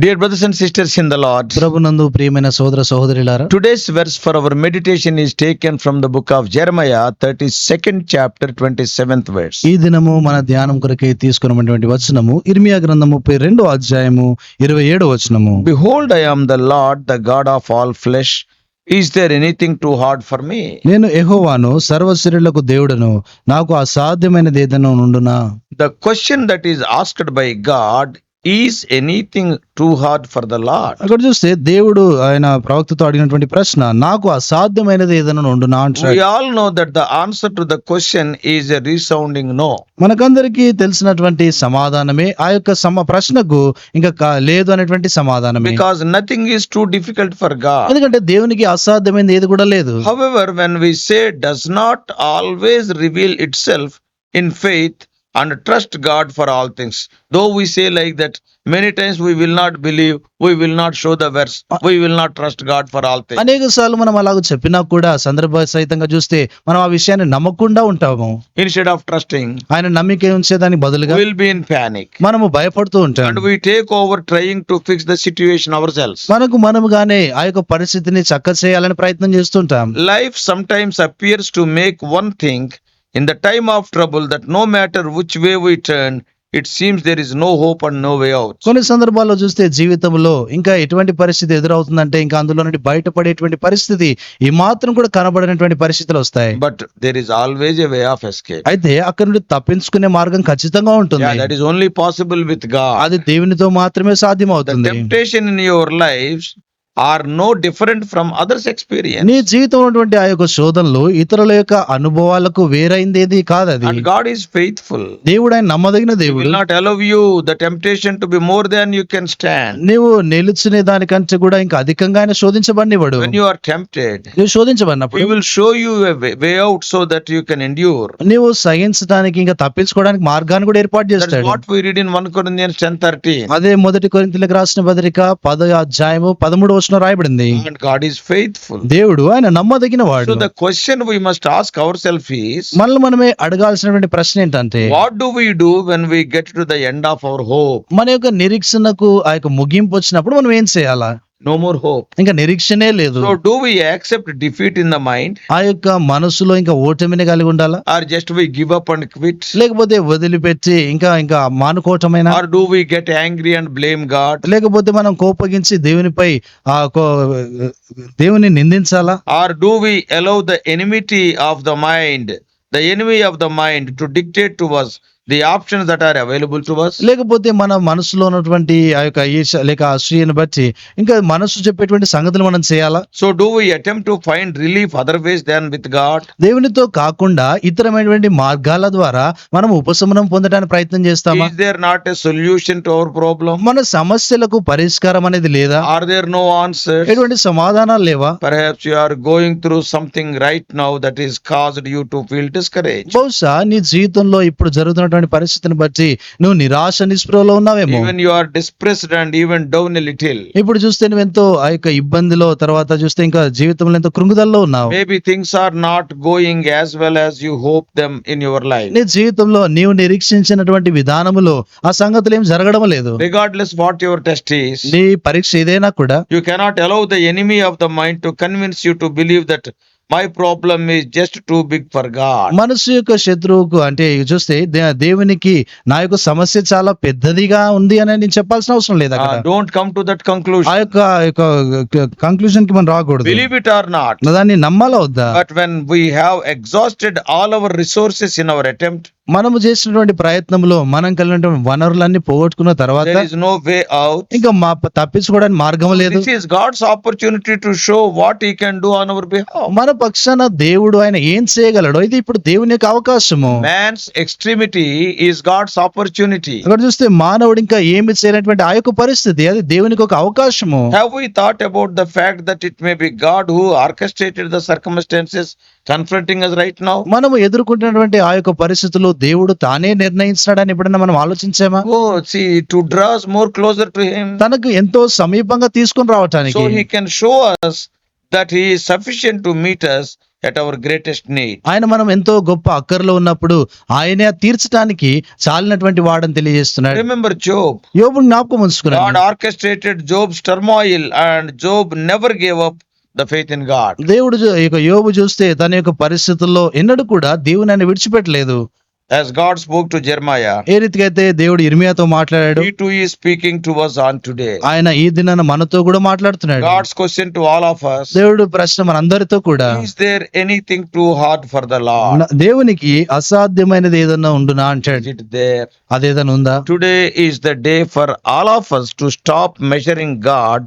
Dear brothers and sisters in the lord ప్రభు నందు ప్రియమైన సోదర సోదరులారా today's verse for our meditation is taken from the book of Jeremiah thirty second chapter twenty seventh verse ఈ దినము మన ధ్యానం కొరకై తీసుకున్నటువంటి వచనము ఇర్మియా గ్రంథం ముప్పై రెండు అధ్యాయము ఇరవై ఏడు వచనము. Behold I am the lord the God of all flesh is there anything too hard for me నేను ఎహోవాను సర్వశరులకు దేవుడను నాకు అసాధ్యమైనది ఏదైనా నుండునా the question that is asked by God is anything too hard for the lord అక్కడ చూస్తే దేవుడు ఆయన ప్రవక్తతో అడిగినటువంటి ప్రశ్న నాకు అసాధ్యమైనది ఏదైనా ఉండు నా అంటే we all know that the answer to the question is a resounding no మనకందరికీ తెలిసినటువంటి సమాధానమే ఆ యొక్క సమ ప్రశ్నకు ఇంకా లేదు అనేటువంటి సమాధానం because nothing is too difficult for God ఎందుకంటే దేవునికి అసాధ్యమైనది ఏది కూడా లేదు. However when we say does not always reveal itself in faith and trust God for all things though we say like that many times we will not believe we will not show the verse we will not trust God for all thing అనేక సార్లు మనం అలాగ చెప్పినా కూడా సందర్భ సహితంగా చూస్తే మనం ఆ విషయాన్ని నమ్మకుండా ఉంటాము. ఇన్స్టెడ్ ఆఫ్ ట్రస్టింగ్ ఆయన నమ్మిక ఉంచే దానికి బదులుగా విల్ బి ఇన్ ప్యానిక్ మనము భయపడుతూ ఉంటాం. And we take over trying to fix the situation ourselves మనకు మనము గానే ఆ యొక్క పరిస్థితిని చక్క చేయాలని ప్రయత్నం చేస్తుంటాం life sometimes appears to make one thing in the time of trouble that no matter which way we turn, it seems there is no hope and no way out. కొన్ని సందర్భాల్లో చూస్తే జీవితంలో ఇంకా ఎటువంటి పరిస్థితి ఎదురవుతుందంటే ఇంకా అందులో నుండి బయటపడేటువంటి పరిస్థితి ఈ మాత్రం కూడా కనబడినటువంటి పరిస్థితులు వస్తాయి But there is always a way of escape. అయితే అక్కడ నుండి తప్పించుకునే మార్గం ఖచ్చితంగా Yeah, ఉంటుంది that is only possible with God. అది దేవునితో మాత్రమే సాధ్యం అవుతుంది temptation in your lives are no different from others experience. నీ జీవితం ఉన్నటువంటి ఆ యొక్క శోధనలు ఇతరుల యొక్క అనుభవాలకు వేరైంది ఏది కాదు అది గాడ్ ఈస్ ఫెయిత్ఫుల్ దేవుడు ఆయన నమ్మదగిన దేవుడు. Will not allow you the temptation to be more than you can stand నీవు నిలుచునే దానికంటే కూడా ఇంకా అధికంగా ఆయన శోధించబడినవాడు. వెన్ యు ఆర్ టెంప్టెడ్ నువ్వు శోధించబడినప్పుడు will show you way out so that you can endure నువ్వు సహించడానికి ఇంకా తప్పించుకోవడానికి మార్గాన్ని కూడా ఏర్పాటు చేస్తాడు. What we read in one Corinthians 10:13 అదే మొదటి కొరింథీయులకు రాసిన పత్రిక 10 అధ్యాయము 13 వచ్చిన రాయబడింది. గాడ్ ఈస్ ఫెయిత్ఫుల్ దేవుడు ఆయన నమ్మదగిన వాడు. The question we must ask ourself is మనల్ని మనమే అడగాల్సినటువంటి ప్రశ్న ఏంటంటే what do we do when we get to the end of our hope మన యొక్క నిరీక్షణకు ఆ యొక్క ముగింపు వచ్చినప్పుడు మనం ఏం చేయాలా? నో మోర్ హోప్ ఇంకా నిరీక్షనే లేదు. So do we accept defeat in the mind ఆ యొక్క మనసులో ఇంకా ఓటమిని కలిగి ఉండాలా? Or just we give up and quit లేకపోతే వదిలిపెట్టి ఇంకా ఇంకా మానుకోవటమైన? Or do we get angry and blame God లేకపోతే మనం కోపగించి దేవునిపై ఆ దేవుని నిందించాలా? Or do we allow the enmity of the mind the enemy of the mind to dictate to ours the option that are available to ours లేకపోతే మన మనసులో ఉన్నటువంటి ఆ యొక్క ఈశ లేక ఆ అసూయను బట్టి ఇంకా మనసు చెప్పేటువంటి సంగతులు మనం చేయాలా? So do we attempt to find relief other ways than with God దేవునితో కాకుండా ఇతరమైనటువంటి మార్గాల ద్వారా మనం ఉపశమనం పొందడానికి ప్రయత్నం చేస్తాం is there not a solution to our problem మన సమస్యలకు పరిష్కారం అనేది లేదా? ఆర్ దేర్ నో ఆన్సర్ ఎటువంటి సమాధానాలు లేవా? Perhaps you are going through something right now that is caused you to feel discourage బహుశా నీ జీవితంలో ఇప్పుడు జరుగుతున్నటువంటి ఇవ్వడమైన పరిస్థితిని బట్టి నువ్వు నిరాశ నిస్పృహలో ఉన్నావేమో. Even you depressed and even down little ఇప్పుడు చూస్తే నువ్వు ఎంతో ఆ యొక్క ఇబ్బందిలో తర్వాత చూస్తే ఇంకా జీవితంలో ఎంతో కృంగుదల్లో ఉన్నావు. Maybe things are not going as well as you hope them in your life నీ జీవితంలో నీవు నిరీక్షించినటువంటి విధానములో ఆ సంగతులు ఏం జరగడం లేదు. రిగార్డ్లెస్ వాట్ యువర్ టెస్ట్ నీ పరీక్ష ఏదైనా కూడా you cannot allow the enemy of the mind to convince you to believe that my problem is just too big for God మనసు యొక్క శత్రువుకు అంటే చూస్తే దేవునికి నా యొక్క సమస్య చాలా పెద్దదిగా ఉంది అని నేను చెప్పాల్సిన అవసరం లేదు అక్కడ don't come to that conclusion ఆ యొక్క కంక్లూజన్కి మనం రాకూడదు. బిలీవ్ ఇట్ ఆర్ నాట్ దాన్ని నమ్మాలవద్దా but when we have exhausted all our resources in our attempt మనము చేసినటువంటి ప్రయత్నంలో మనం కలిగిన వనరులన్నీ పోగొట్టుకున్న తర్వాత నో వే ఇంకా మా తప్పించుకోవడానికి మార్గం లేదు. God's opportunity to show what he can do our behalf మన పక్షాన దేవుడు ఆయన ఏం చేయగలడు ఇది ఇప్పుడు దేవుని యొక్క అవకాశము. Man's extremity is God's opportunity ఇక్కడ చూస్తే మానవుడు ఇంకా ఏమి చేయనటువంటి ఆ యొక్క పరిస్థితి అది దేవునికి ఒక అవకాశము. Have we thought about the fact that it may be God who orchestrated the circumstances confronting right now మనం ఎదుర్కొంటున్నటువంటి ఆ యొక్క పరిస్థితులు దేవుడు తానే నిర్ణయించినాడని ఎప్పుడైనా మనం ఆలోచించామా? See to draws more closer to him తనకు ఎంతో సమీపంగా తీసుకుని రావటానికి so he can show us that he is sufficient to meet us at our greatest need ఆయన మనం ఎంతో గొప్ప అక్కర్లో ఉన్నప్పుడు ఆయనే తీర్చడానికి చాలినటువంటి వాడని తెలియజేస్తున్నాడు. జోబ్ యోబు జ్ఞాపకం ఉంచుకున్నాడు God orchestrated Job's turmoil and Job never give up the faith in God దేవుడు యోబు చూస్తే తన యొక్క పరిస్థితుల్లో ఎన్నడూ కూడా దేవుని ఆయన విడిచిపెట్టలేదు. As God spoke to Jeremiah, ఏ అయితే దేవుడు ఇర్మియాతో మాట్లాడాడు He too is speaking to us on today. ఆయన ఈ దినాన మనతో కూడా మాట్లాడుతున్నాడు God's question to all of us దేవుడు ప్రశ్న మనందరితో కూడా Is there anything too hard for the Lord? "నా- దేవునికి అసాధ్యమైనది ఏదన్నా ఉండునా Is అంటాడు it there? అదేదన్నా ఉందా Today is the day for all of us to stop measuring God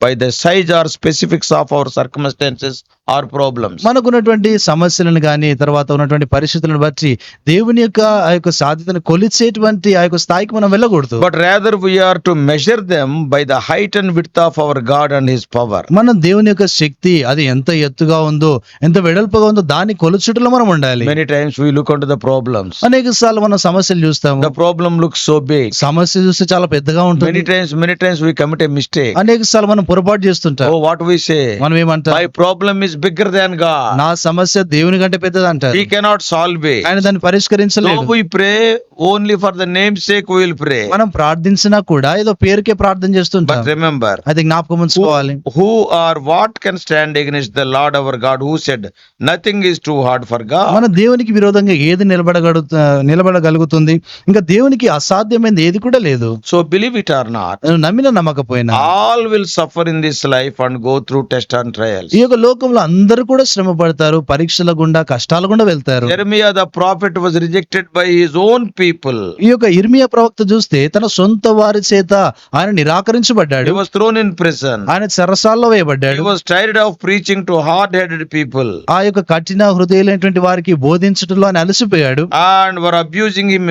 by the size or specifics of our circumstances or problems మనకు ఉన్నటువంటి సమస్యలను కానీ తర్వాత ఉన్నటువంటి పరిస్థితులను బట్టి దేవుని యొక్క ఆ యొక్క సాధ్యతను కొలిచేటువంటి ఆ యొక్క స్థాయికి మనం వెళ్ళకూడదు. But rather we are to measure them by the height and width of our God and his power మనం దేవుని యొక్క శక్తి అది ఎంత ఎత్తుగా ఉందో ఎంత వెడల్పుగా ఉందో దాన్ని కొలుచుటలో మనం ఉండాలి. Many times we look and the problems అనేక సార్లు మనం సమస్యలు చూస్తాం the problem look so big సమస్య చూస్తే చాలా పెద్దగా ఉంటుంది. Many times many times we commit a mistake అనేక సార్లు మనం పొరపాటు చేస్తుంటాం. వాట్ వి సే మనం ఏమంటాం? I problem is bigger than God నా సమస్య దేవుని కంటే పెద్దది అంటారు హీ కెనాట్ సాల్వ్ ఇట్ ఆయన దాన్ని పరిష్కరించలేదు. We pray only for the name sake will pray మనం ప్రార్థించినా కూడా ఏదో పేరుకే ప్రార్థన చేస్తుంటాం. బట్ రిమెంబర్ అది జ్ఞాపకం ఉంచుకోవాలి. Who or what can stand against the lord our God who said nothing is too hard for God మన దేవునికి విరోధంగా ఏది నిలబడగడు నిలబడగలుగుతుంది? ఇంకా దేవునికి అసాధ్యమైనది ఏది కూడా లేదు. So believe it or not నమ్మిన నమ్మకపోయినా. All will suffer in this life and go through test and trials ఈ యొక్క లోకంలో అందరూ కూడా శ్రమ పడతారు పరీక్షల గుండా కష్టాలు గుండా వెళ్తారు. Prophet was rejected by his own people ఈ యొక్క ఇర్మియా ప్రవక్త చూస్తే తన సొంత వారి చేత ఆయన నిరాకరించబడ్డాడు. వాస్ థ్రోన్ ఇన్ ప్రిజన్ ఆయన సరసాల్లో వేయబడ్డాడు. Was tired of preaching to hard headed people ఆ యొక్క కఠిన హృదయులైనటువంటి వారికి బోధించడంలో ఆయన అలసిపోయాడు. And were abusing him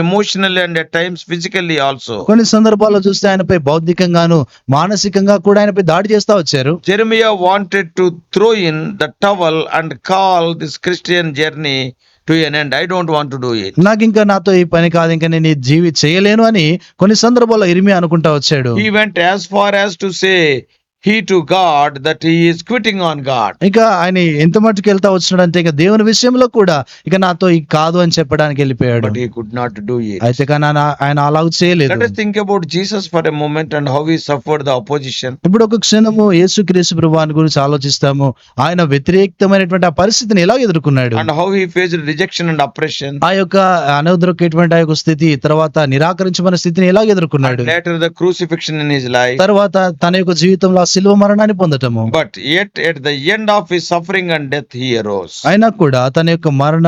and at times physically also కొన్ని సందర్భాల్లో చూస్తే ఆయనపై బౌద్ధికంగాను మానసికంగా కూడా ఆయనపై దాడి చేస్తా వచ్చారు. Jeremiah wanted to throw in the towel and call this Christian journey to an end. I don't want to do it. నాకు ఇంకా నాతో ఈ పని కాదు ఇంకా నేను ఈ జీవి చేయలేను అని కొన్ని సందర్భాల్లో ఇరిమి అనుకుంటా వచ్చాడు He went as far as to say he to God that he is quitting on God. ఇంకా ఆయన ఎంత మట్టుకు వెళ్తా వచ్చినాడంటే ఇక దేవుని విషయంలో కూడా ఇక నాతో ఈ కాదు అని చెప్పడానికి వెళ్ళిపోయాడు But he could not do it. అయితే కానీ ఆయన అలాగ చేయలేదు Let us think about Jesus for a moment and how he suffered the opposition. ఇప్పుడు ఒక క్షణము యేసుక్రీస్తు ప్రభువాని గురించి ఆలోచిస్తాము ఆయన వ్యతిరేక్తమైనటువంటి ఆ పరిస్థితిని ఎలా ఎదుర్కొన్నాడు and how he faced rejection and oppression. ఆ యొక్క అనవదొరికేటువంటి ఆ యొక్క స్థితి తర్వాత నిరాకరించబడిన స్థితిని ఎలా ఎదుర్కొన్నాడు later the crucifixion in his life. తర్వాత తన యొక్క జీవితంలో శిలువ మరణాన్ని పొందటము. But at at the end of his suffering and death he arose అయినా కూడా తన యొక్క మరణ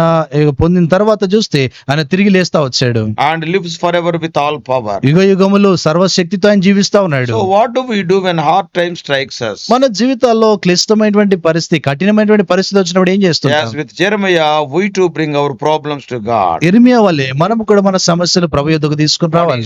పొందిన తర్వాత చూస్తే ఆయన తిరిగి లేస్తా వచ్చాడు. And lives for ever with all power యుగ యుగములు సర్వశక్తితో ఆయన జీవిస్తా ఉన్నాడు. What do we do when hard time strikes మన జీవితాల్లో క్లిష్టమైనటువంటి పరిస్థితి కఠినమైనటువంటి పరిస్థితి వచ్చినప్పుడు ఏం చేస్తుంటాం? With Jeremiah to bring our problems to God మనం కూడా మన సమస్యలు ప్రభు యొద్దకు తీసుకుని రావాలి.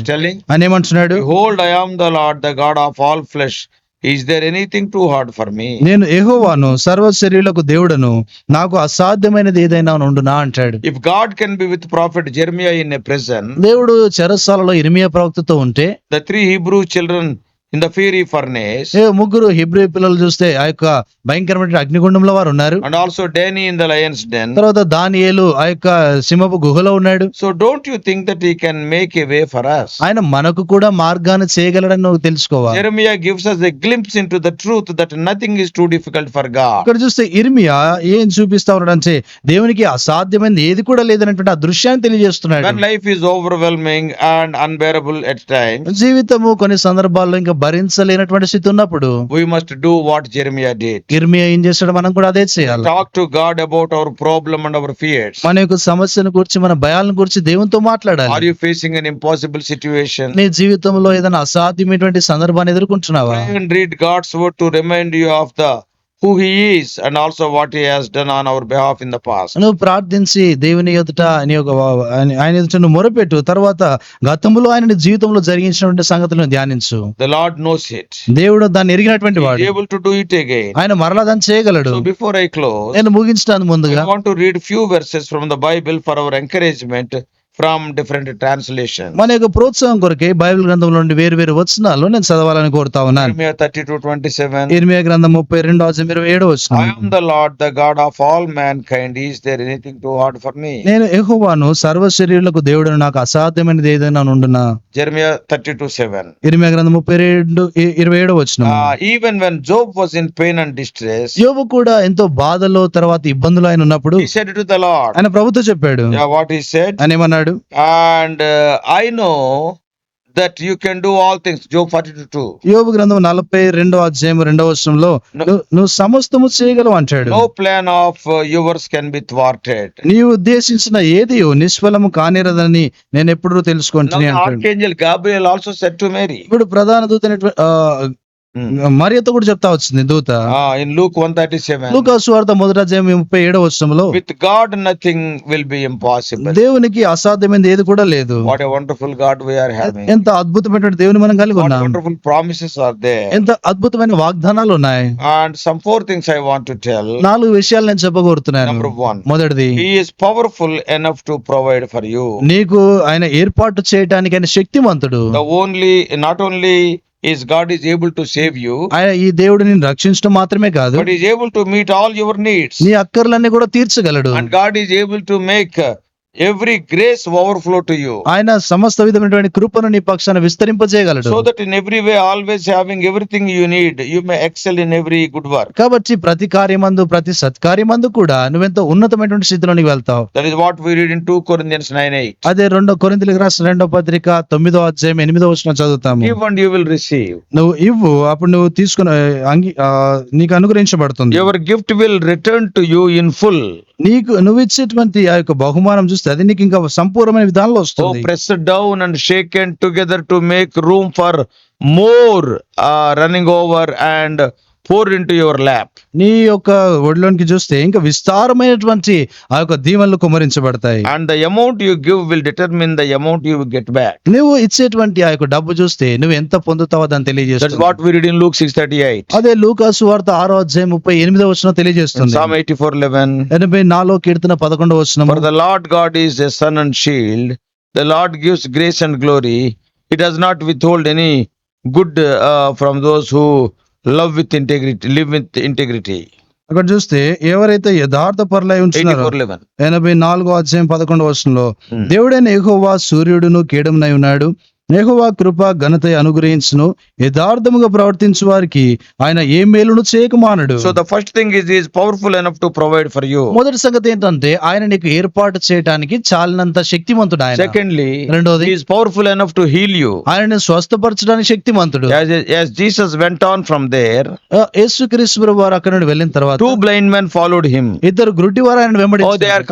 అని ఏమంటున్నాడు? Hold I am the the God of all flesh is there anything too hard for me నేను ఏహోవాను సర్వ శరీరకు దేవుడను నాకు అసాధ్యమైనది ఏదైనా ఉండునా అంటాడు. If God can be with prophet Jeremiah in a present దేవుడు చరస్సాలలో ఇర్మియా ప్రవక్తతో ఉంటే the three Hebrew children in the fiery furnace ఏ ముగ్గురు హిబ్రూ పిల్లలు చూస్తే ఆ యొక్క భయంకరమైన అగ్నిగుండంలో వారు ఉన్నారు. And also Daniel in the lion's den తర్వాత దానియేలు ఆ యొక్క సింహపు గుహలో ఉన్నాడు. So don't you think that he can make a way for us? ఆయన మనకు కూడా మార్గాన్ని చేయగలడని నువ్వు తెలుసుకోవాలి. Jeremiah gives us a glimpse into the truth that nothing is too difficult for God ఇక్కడ చూస్తే ఇర్మియా ఏం చూపిస్తా ఉన్నాడంటే దేవునికి అసాధ్యమైన ఏది కూడా లేదన్నటువంటి ఆ దృశ్యాన్ని తెలియజేస్తున్నాడు. Life is overwhelming and unbearable at time జీవితము కొన్ని సందర్భాల్లో ఇంకా భరించలేనటువంటి స్థితి ఉన్నప్పుడు we must do what Jeremiah did Jeremiah ఏం మనం కూడా అదే చేయాలి. Talk to God about our problem and our fears మన యొక్క సమస్యను గురించి మన భయాలను గురించి దేవునితో మాట్లాడాలి. Are you facing an impossible situation నీ జీవితంలో ఏదైనా అసాధ్యమైనటువంటి సందర్భాన్ని ఎదుర్కొంటున్నావా? Read God's word to remind you the who he is and also what he has done on our behalf in the past నువ్వు ప్రార్థించి దేవుని ఎదుట అని ఒక ఆయన ఎదుట నువ్వు మొరపెట్టు. తర్వాత గతంలో ఆయన జీవితంలో జరిగించినటువంటి సంగతులను ధ్యానించు. ద లార్డ్ నోస్ ఇట్ దేవుడు దాన్ని ఎరిగినటువంటి వాడు. Able to do it again ఆయన మరలా దాన్ని చేయగలడు బిఫోర్ ఐ క్లోజ్ నేను ముగించడానికి ముందుగా. Want to read few verses from the Bible for our encouragement from different translations. మన యొక్క ప్రోత్సాహం కొరకే బైబిల్ గ్రంథంలో నుండి వేరు వేరు వచనాలు నేను చదవాలని కోరుతా ఉన్నాను Jeremiah 32 27. ఇర్మియా గ్రంథం ముప్పై రెండు అధ్యాయం ఇరవై ఏడు I వచ్చిన am the Lord, the God of all mankind. Is there anything too hard for me? నేను యెహోవాను సర్వ శరీరులకు దేవుడు నాకు అసాధ్యమైనది ఏదైనా ఉండునా Jeremiah 32 7. ఇర్మియా గ్రంథం ముప్పై రెండు ఇ- ఇరవై ఏడు వచ్చిన Uh, even when Job was in pain and distress, యోబు కూడా ఎంతో బాధలో తర్వాత ఇబ్బందులు ఆయన ఉన్నప్పుడు he said to the Lord, ఆయన ప్రభుత్వం చెప్పాడు yeah, what he said, ఆయన ఏమన్నాడు చెప్పాడు. And I know that you can do all things forty two యోగ గ్రంథం 42వ అధ్యాయం రెండవ వచనంలో నువ్వు సమస్తము చేయగలవు అంటాడు. No plan of yours can be thwarted నీ ఉద్దేశించిన ఏది నిష్ఫలము కానిరదని నేను ఎప్పుడు తెలుసుకుంటున్నాను అంటాడు. ఆర్కేంజెల్ గాబ్రియల్ మేరీ ఇప్పుడు ప్రధాన దూతనేటి మరియతో కూడా చెప్తా వచ్చింది దూత. In Luke one thirty seven. Luke వార్త మొదట జయమి ముప్పై ఏడవ వచ్చంలో with God nothing will be impossible. దేవునికి అసాధ్యమైనది ఏది కూడా లేదు. What wonderful God we are ఎంత అద్భుతమైన దేవుని మనం కలిగి ఉన్నాం. Wonderful promises are they. ఎంత అద్భుతమైన వాగ్దానాలు ఉన్నాయి. And some four things I want to tell. నాలుగు విషయాలు నేను చెప్పగోరుతున్నాను. నంబర్ 1 మొదటిది he powerful enough to provide for you నీకు ఆయన ఏర్పాటు చేయడానికి ఆయన శక్తివంతుడు. Only not only is God is able to save you, ఆయన ఈ దేవుడు నిన్ను రక్షించడం మాత్రమే కాదు but He is able to meet all your needs. నీ అక్కర్లన్నీ కూడా తీర్చగలడు And God is able to make every grace overflow to you ఆయన సమస్త విధమైనటువంటి కృపను నీ పక్షాన్ని విస్తరింపజేయగలడు. So that in every way always having everything you need you may excel in every good work కాబట్టి ప్రతి కార్యమందు ప్రతి సత్కార్యమందు కూడా నువ్వు ఎంతో ఉన్నతమైనటువంటి స్థితిలోకి వెళ్తావు. That is what we read in 2 Corinthians 9 8 అదే రెండో కొరింథీలకు రాసిన రెండో పత్రిక 9వ అధ్యాయం ఎనిమిదో వచనం చదువుతాము. Give and you will receive నువ్వు ఇవ్వు అప్పుడు నువ్వు తీసుకున్న నీకు అనుగ్రహించబడుతుంది. Your gift will return to you in full నీకు నువ్వు ఇచ్చేటువంటి ఆ యొక్క బహుమానం చూస్తే అది నీకు ఇంకా సంపూర్ణమైన విధానంలో వస్తుంది. Press down and shake and together to make room for more running over and pour into your lap నీ యొక్క ఒడిలోనికి చూస్తే ఇంకా విస్తారమైనటువంటి ఆ యొక్క దీవెనలు కుమరించబడతాయి and the amount you give will determine the amount you get back నువ్వు ఇచ్చేటువంటి ఆ యొక్క డబ్బు చూస్తే నువ్వు ఎంత పొందుతావో దాన్ని తెలియజేస్తుంది. That's what we read in Luke 638 అదే లూకాస్ వార్త 6 అధ్యాయం 38 వచ్చిన తెలియజేస్తుంది. సామ్ 84 11 84 కీర్తన 11 వచనం for the Lord God is a sun and shield the Lord gives grace and glory it has not withhold any good from those who love with integrity, live with integrity. అక్కడ చూస్తే ఎవరైతే యథార్థ పరులై ఉంటున్నారో 84:11. ఎనభై నాలుగో అధ్యాయం పదకొండో వర్షంలో Hmm. దేవుడైన యెహోవా సూర్యుడును కీడమునై ఉన్నాడు నెహువా కృప ఘనత అనుగ్రహించను. యథార్థముగా ప్రవర్తించు వారికి ఆయన ఏ మేలును చేయకమానడు. So the first thing is is powerful enough to provide for you మొదటి సంగతి ఏంటంటే ఆయన నీకు ఏర్పాటు చేయడానికి చాలినంత శక్తివంతుడు ఆయన. సెకండ్లీ రెండోది is powerful enough to heal you ఆయన స్వస్థపరచడానికి శక్తివంతుడు. Jesus went on from there Yesu Kristu వారు అక్కడ నుండి వెళ్ళిన తర్వాత two blind men followed him ఇద్దరు గ్రుడ్డి వారు ఆయన వెంబడి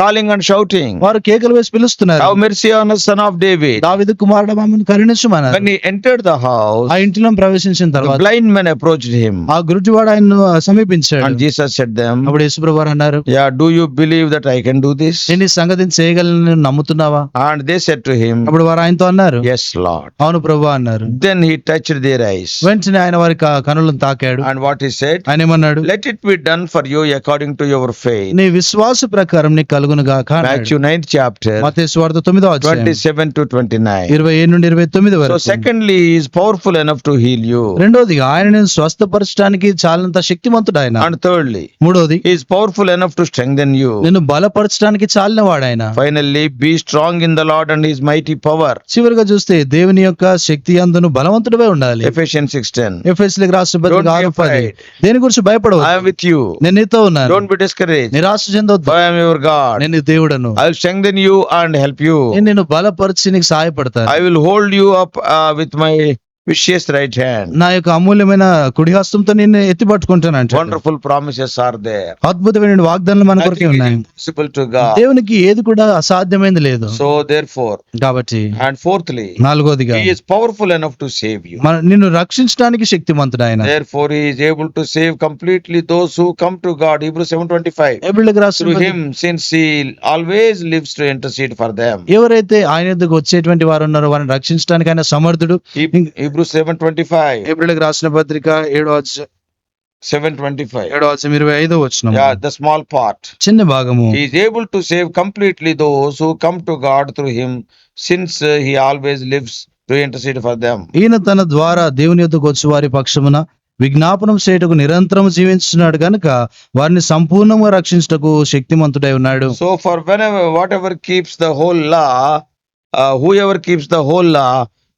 కాలింగ్ అండ్ షౌటింగ్ వారు కేకలు వేసి పిలుస్తున్నారు. హౌ సన్ ఆఫ్ డేవిడ్ దావిద్ కుమారుడు కరుణించమన్నారు When he entered the house, ఆ ఇంటిలో ప్రవేశించిన the తర్వాత blind men approached him. ఆ గురుటివాడు ఆయన్ను సమీపించాడు And Jesus said them, అప్పుడు యేసుప్రభు వారు అన్నారు Yeah, do you believe that I can do this? నేను ఈ సంగతిని చేయగలను నేను నమ్ముతున్నావా And they said to him, అప్పుడు వారు ఆయనతో అన్నారు Yes, Lord. అవును ప్రభు అన్నారు Then he touched their eyes. వెంటనే ఆయన వారి క- కనులను తాకాడు And what he said, ఆయన ఏమన్నాడు Let it be done for you according to your faith. నీ విశ్వాస ప్రకారం నీకు కలుగును గాక Matthew 9th chapter, మతేసు వార్త తొమ్మిదో అధ్యాయం 27 to 29. ఇరవై ఏడు నుండి ఇరవై తొమ్మిది వరకు. Secondly is powerful enough to heal you రెండోది ఆయనని స్వస్థపరచడానికి చాలంత శక్తివంతుడు ఆయన. మూడోది is powerful enough to strengthen you నిన్ను బలపరచడానికి చాలిన వాడు ఆయన. Finally be strong in the Lord and is mighty power చివరిగా చూస్తే దేవుని యొక్క శక్తి అందును బలవంతుడిపై ఉండాలి. ఎఫిషియన్ సిక్స్ టెన్ ఎఫిషియన్ రాష్ట్రపతి దేని గురించి భయపడవు విత్ యూ నేను నీతో ఉన్నాను. డోంట్ బి డిస్కరేజ్ నిరాశ చెందొద్దు. I will strengthen you and help you నేను బలపరిచి నీకు సహాయపడతాను. I will hold you up uh, with my విషియస్ రైట్ హ్యాండ్ నా యొక్క అమూల్యమైన కుడి కుడిహస్తంతో నిన్ను ఎత్తిపట్టుకుంటాను అంటే వండర్ఫుల్ ప్రామిసెస్ ఆర్ దే అద్భుతమైన వాగ్దానాలు మన కొరకే ఉన్నాయి. దేవునికి ఏది కూడా అసాధ్యమైంది లేదు. సో దేర్ ఫోర్ కాబట్టి and fourthly నాలుగోదిగా he powerful enough to save you మన నిన్ను రక్షించడానికి శక్తిమంతుడు ఆయన. Therefore he able to save completely those who come to God Hebrew 7:25 able grace to him since he always lives to intercede for them ఎవరైతే ఆయన ఎదుగు వచ్చేటువంటి వారు ఉన్నారో వారిని రక్షించడానికి ఆయన సమర్థుడు. Hebrew seven twenty five. April రాసిన పత్రిక ఏడు సెవెన్ ట్వంటీ ఫైవ్. ఏడో అధ్యాయం ఇరవై ఐదో వచ్చిన ద స్మాల్ పార్ట్ చిన్న భాగము. Is able to save completely those who come to God through him since he always lives for ఈయన తన ద్వారా దేవుని యొద్దకు వచ్చి వారి పక్షమున విజ్ఞాపనం చేయటకు నిరంతరం జీవించున్నాడు కనుక వారిని సంపూర్ణంగా రక్షించటకు శక్తిమంతుడై ఉన్నాడు. So for when whatever keeps the whole law whoever keeps the whole law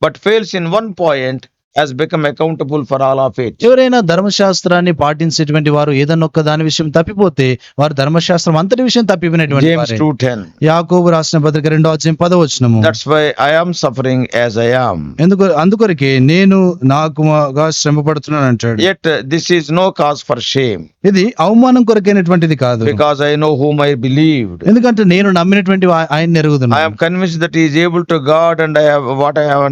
but fails in one point has become accountable for all of it ఎవరైనా ధర్మశాస్త్రాన్ని పాటించేటువంటి వారు ఏదన్నా ఒక్క దాని విషయం తప్పిపోతే వారు ధర్మశాస్త్రం అంతటి విషయం తప్పిపోయినటువంటి యాకోబు రాసిన పత్రిక రెండో అధ్యయం పదవచనము సఫరింగ్ యాజ్ ఐ ఎందుకు అందుకొరికే నేను నాకు శ్రమ పడుతున్నాను అంటాడు at this is no cause for shame ఇది అవమానం కొరకైనటువంటిది కాదు. Because I know whom I believe ఎందుకంటే నేను నమ్మినటువంటి ఆయన ఎరుగుతున్నాను I'm convinced that is able to guard and I have I have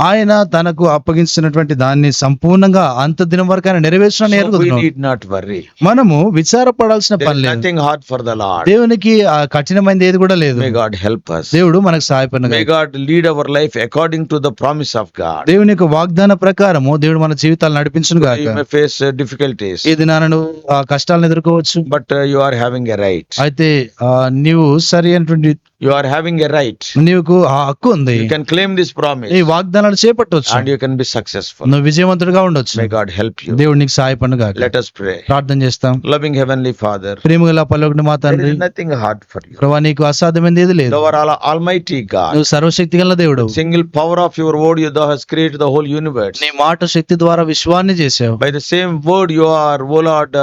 ఆయన తనకు అప్పగించినటువంటి దాన్ని సంపూర్ణంగా అంత దినం వరకు ఆయన నెరవేర్చిన ఎరుగుతున్నాం. మనము విచారపడాల్సిన పని లేదు hard for the Lord. దేవునికి ఆ కఠినమైనది ఏది కూడా లేదు May God help us. దేవుడు మనకు సహాయపడిన May God lead our life according to the promise of God. దేవుని యొక్క వాగ్దాన ప్రకారము దేవుడు మన జీవితాలు నడిపించును గాక uh, difficulties, ఈ దినాలను ఆ కష్టాలను ఎదుర్కోవచ్చు uh, you are having a right. అయితే నీవు సరి అయినటువంటి You are having a right. నీకు ఆ హక్కు ఉంది You can claim this promise ఈ వాగ్దానాలు చేపట్టవచ్చు and you can be successful. నువ్వు విజయవంతుడిగా ఉండొచ్చు May God help you. దేవుడు నీకు సహాయపడిన గాక Let us pray. ప్రార్థన చేస్తాం Loving Heavenly Father, ప్రేమగల పల్లొకటి మా తండ్రి is nothing hard for you. ప్రభా నీకు అసాధ్యమైనది ఏది లేదు art al- Almighty God. నువ్వు సర్వశక్తి గల దేవుడు Single power of your word, you thou hast created the whole universe. నీ మాట శక్తి ద్వారా విశ్వాన్ని చేసావు By the same word, you are, O Lord,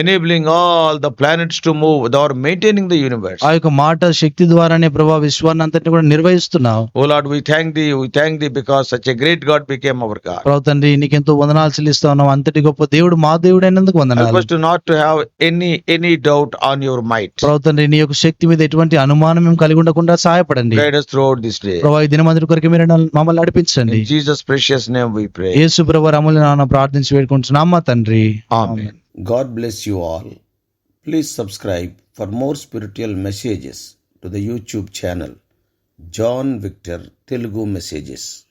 enabling all the planets to move or maintaining the universe ఆ యొక్క మాట శక్తి ద్వారానే ప్రభా విశ్వాన్ని అంతటిని కూడా నిర్వహిస్తున్నావు. O Lord we thank thee we thank thee because such a great God became our God ప్రభు తండ్రి నీకు ఎంతో వందనాలు చెల్లిస్తా ఉన్నాం. అంతటి గొప్ప దేవుడు మా దేవుడు అయినందుకు వందనాలు I want not to have any any doubt on your mind ప్రభు తండ్రి నీ యొక్క శక్తి మీద ఎటువంటి అనుమానం మేము కలిగి ఉండకుండా సహాయపడండి. Guide us throughout this day. ప్రభు ఈ దినమందరి కొరకు మీరు మమ్మల్ని నడిపించండి. Jesus precious name we pray యేసు ప్రభు రాముల నాన్న ప్రార్థించి వేడుకుంటున్నాం. మా తండ్రి. ఆమేన్ God bless you all. Please subscribe for more spiritual messages to the YouTube channel John Victor Telugu Messages.